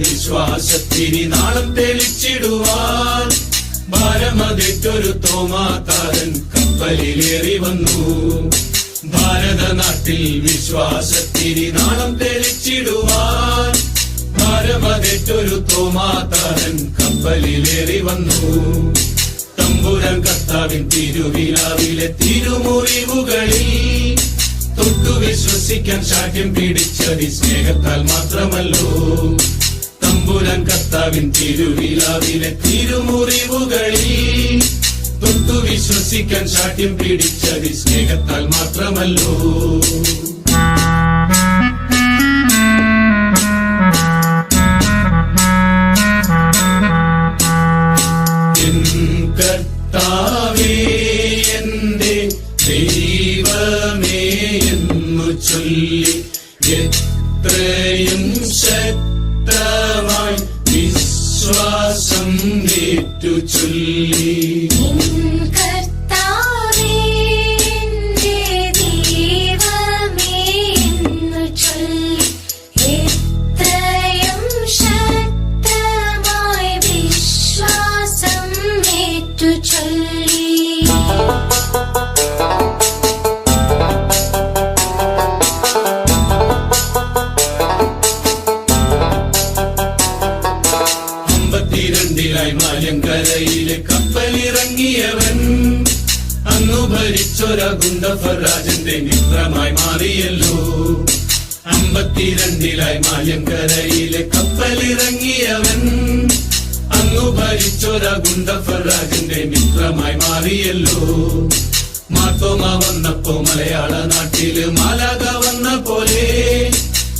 വിശ്വാസത്തിനി നാളം തെളിച്ചിടുവാൻ ഭാരമതിറ്റൊരു തോമാതാരൻ കപ്പലിലേറി വന്നു. ഭാരതനാട്ടിൽ വിശ്വാസത്തിരി നാളം തെളിച്ചിടുവാൻ. ഭാരമതിറ്റൊരു തോമാതാരൻ കപ്പലിലേറി വന്നു. തമ്പുരം കർത്താവിൻ തിരുവിലാവിലെ തിരുമുറിവുകളിൽ തൊട്ടു വിശ്വസിക്കാൻ ശാഠ്യം പിടിച്ചതി സ്നേഹത്താൽ മാത്രമല്ലോ. തമ്പുരാൻ കർത്താവിൻ തിരുവിലാവിലെ തിരുമുറിവുകളിൽ തൊട്ടു വിശ്വസിക്കാൻ ശാഠ്യം പിടിച്ചതി സ്നേഹത്താൽ മാത്രമല്ലോ. കർത്താവേ എന്റെ ദൈവമേ എന്നു ചൊല്ലി വിശ്വാസം ഏറ്റു ചൊല്ലി ഭരിച്ചൊര ഗുണ്ടഫരാജന്റെ മിത്രമായി മാറിയല്ലോ. അമ്പത്തിരണ്ടിലായി മാലങ്കരയിലെ കപ്പലിറങ്ങിയവൻ. അങ്ങു ഭരിച്ചൊര ഗുണ്ടഫരാജന്റെ മിത്രമായി മാറിയല്ലോ. മാത്തോമ വന്നപ്പോ മലയാള നാട്ടിൽ മാലാക വന്ന പോലെ.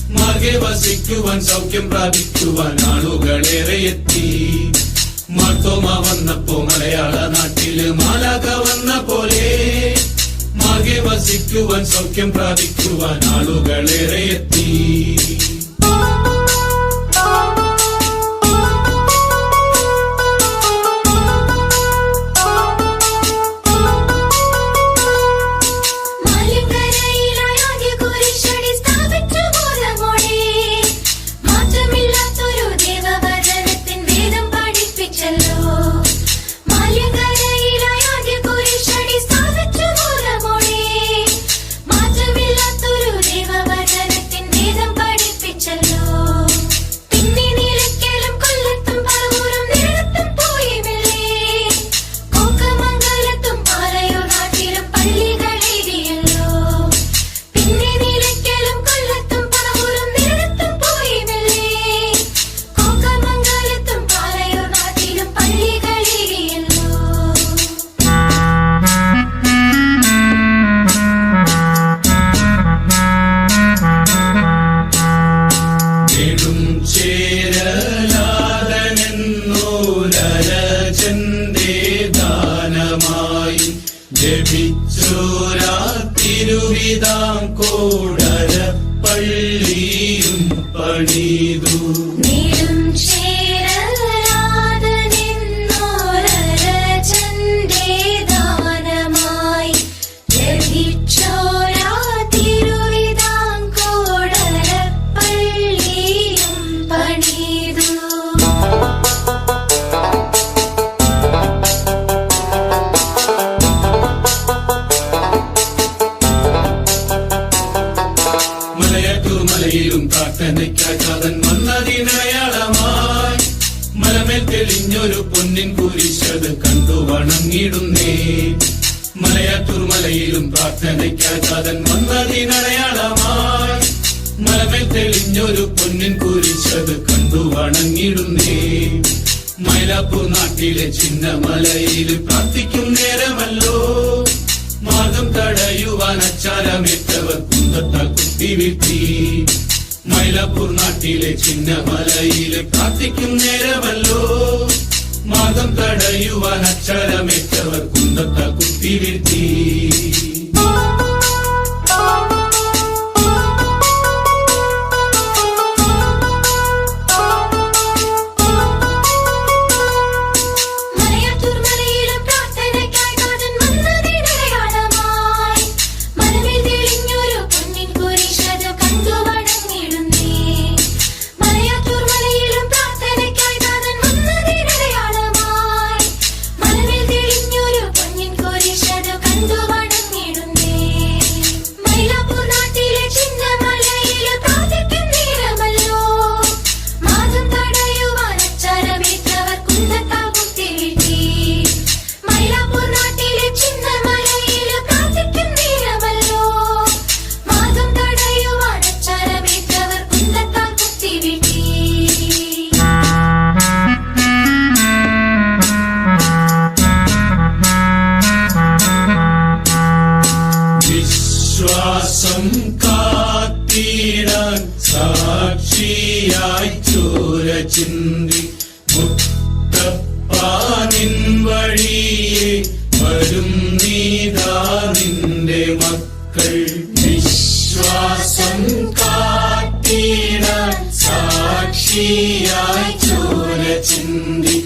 മാർഗെ വസിക്കുവാൻ സൗഖ്യം പ്രാപിക്കുവാൻ ആളുകളേറെ എത്തി. മാർത്തോമ വന്നപ്പോ മാർഗെ സൗഖ്യം പ്രാപിക്കുവാൻ ആളുകളേറെ എത്തി. ചേരലാദനെന്നോരജന്റെ ദാനമായി ജപിച്ചോരാ തിരുവിതാംകോടര പള്ളിയും പണിതു നീടും മലയട്ടൂർ മലയിലും പ്രാർത്ഥനയ്ക്കായി ചാതൻ വന്നതിനയാളമായി മലമേൽ തെളിഞ്ഞൊരു പൊന്നിൻ കുരിശത് കണ്ടു വണങ്ങിടുന്നേ. മലയാറ്റൂർ മലയിലും പ്രാർത്ഥനയ്ക്കായി ചാതൻ വന്നതിനടയാളമായി മലമേൽ തെളിഞ്ഞൊരു പൊന്നിൻ കുരിശത് കണ്ടു വണങ്ങിടുന്നേ. മൈലാപ്പൂർ നാട്ടിലെ ചിന്നമലയിൽ പ്രാർത്ഥിക്കും നേരമല്ലോ. മാർഗം തടയുവാൻ അച്ചാരമേറ്റവർ ജീവിപ്പി മൈലാപ്പൂർ നാട്ടിലെ ചിന്ന മലയിലെ പ്രാർത്ഥിക്കും നേരമല്ലോ. മാർഗം തടയുവാൻ അക്ഷരമേറ്റവർ കുന്തത്ത കുത്തിവീഴ്ത്തി വഴിയെ വരും നീതാ നിന്റെ മക്കൾ. വിശ്വാസം കാത്തിട സാക്ഷിയായി ചോര ചിന്തി